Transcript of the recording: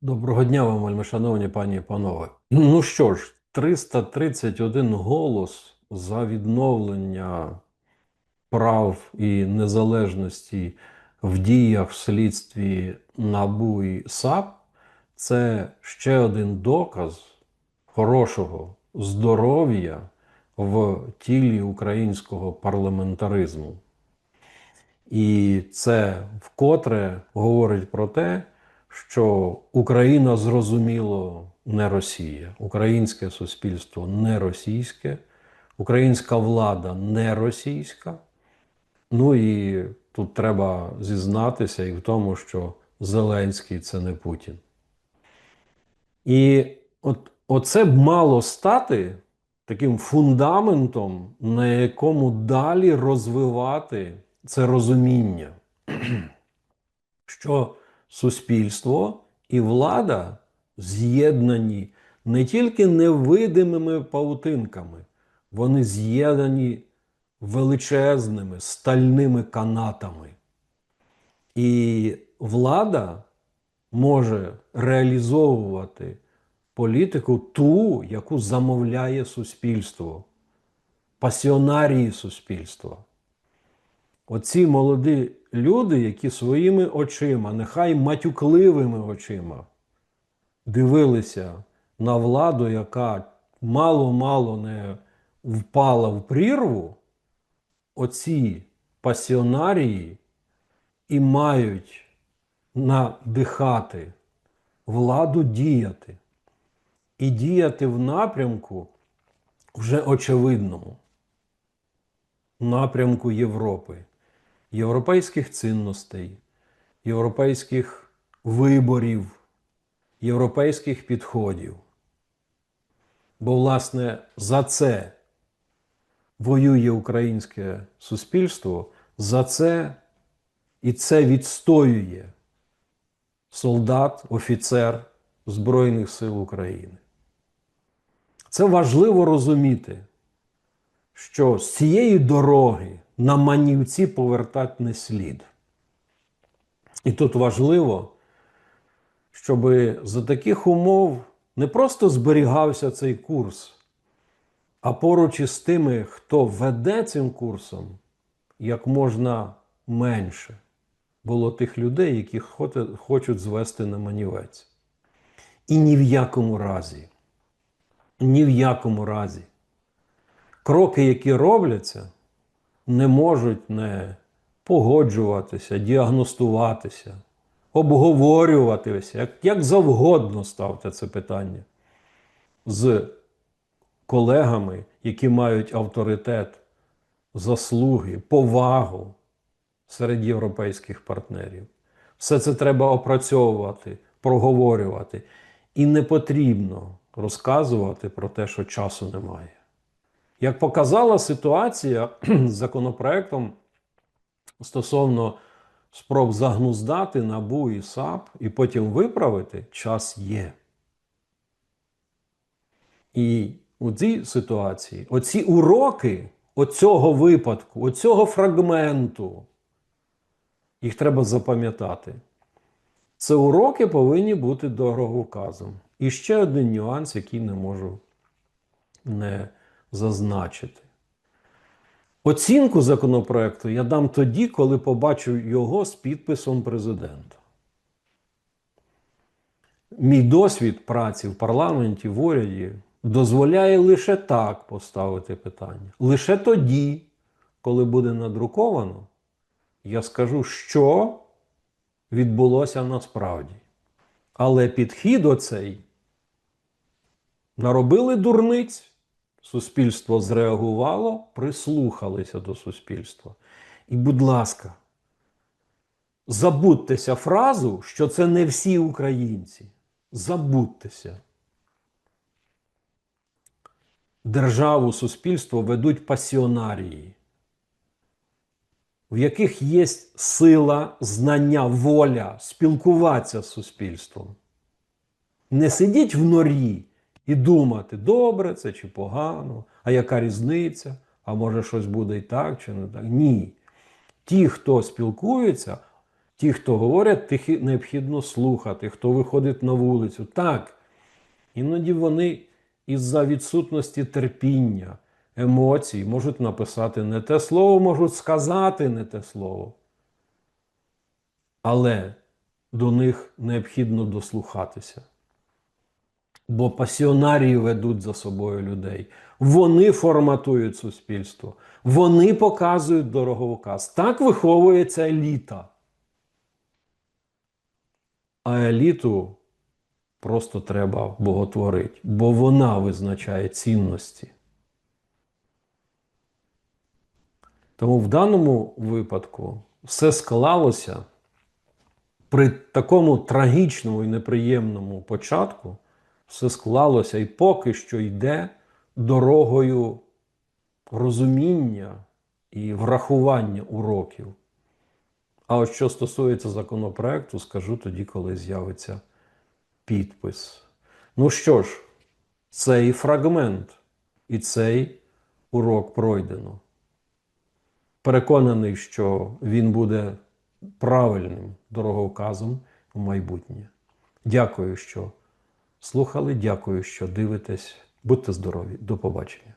Доброго дня вам, вельмишановні пані і панове. Ну що ж, 331 голос за відновлення прав і незалежності в діях в слідстві НАБУ і САП це ще один доказ хорошого здоров'я в тілі українського парламентаризму. І це вкотре говорить про те, що Україна зрозуміло не Росія, українське суспільство не російське, українська влада не російська. Ну і тут треба зізнатися і в тому, що Зеленський це не Путін. І от оце б мало стати таким фундаментом, на якому далі розвивати це розуміння, що суспільство і влада з'єднані не тільки невидимими паутинками, вони з'єднані величезними стальними канатами. І влада може реалізовувати політику ту, яку замовляє суспільство, пасіонарії суспільства. Оці молоді люди, які своїми очима, нехай матюкливими очима, дивилися на владу, яка мало-мало не впала в прірву, оці пасіонарії і мають надихати владу діяти. І діяти в напрямку вже очевидному, напрямку Європи європейських цінностей, європейських виборів, європейських підходів. Бо, власне, за це воює українське суспільство, за це і це відстоює солдат, офіцер Збройних сил України. Це важливо розуміти, що з цієї дороги на манівці повертати не слід. І тут важливо, щоб за таких умов не просто зберігався цей курс, а поруч із тими, хто веде цим курсом, як можна менше було тих людей, які хочуть звести на манівець. І ні в якому разі, ні в якому разі, кроки, які робляться, не можуть не погоджуватися, діагностуватися, обговорюватися, як, як завгодно ставте це питання з колегами, які мають авторитет, заслуги, повагу серед європейських партнерів. Все це треба опрацьовувати, проговорювати. І не потрібно розказувати про те, що часу немає. Як показала ситуація з законопроектом стосовно спроб загнуздати НАБУ і САП і потім виправити, час є. І у цій ситуації оці уроки оцього випадку, оцього фрагменту, їх треба запам'ятати. Це уроки повинні бути дороговказом. І ще один нюанс, який не можу не зазначити. Оцінку законопроекту я дам тоді, коли побачу його з підписом президента. Мій досвід праці в парламенті, в уряді дозволяє лише так поставити питання. Лише тоді, коли буде надруковано, я скажу, що відбулося насправді. Але підхід оцей наробили дурниць. Суспільство зреагувало, прислухалися до суспільства. І, будь ласка, забудьтеся фразу, що це не всі українці. Забудьтеся. Державу, суспільство ведуть пасіонарії, в яких є сила, знання, воля спілкуватися з суспільством. Не сидіть в норі і думати, добре це чи погано, а яка різниця, а може щось буде і так, чи не так. Ні. Ті, хто спілкується, Ті, хто говорять, тих необхідно слухати, хто виходить на вулицю. Так, іноді вони із-за відсутності терпіння, емоцій можуть написати не те слово, можуть сказати не те слово. Але до них необхідно дослухатися. Бо пасіонарії ведуть за собою людей. Вони форматують суспільство, вони показують дороговказ. Так виховується еліта. А еліту просто треба боготворити, бо вона визначає цінності. Тому в даному випадку все склалося при такому трагічному і неприємному початку, все склалося і поки що йде дорогою розуміння і врахування уроків. А от що стосується законопроекту, скажу тоді, коли з'явиться підпис. Ну що ж, цей фрагмент і цей урок пройдено. Переконаний, що він буде правильним дороговказом у майбутнє. Дякую, що слухали. Дякую, що дивитесь. Будьте здорові. До побачення.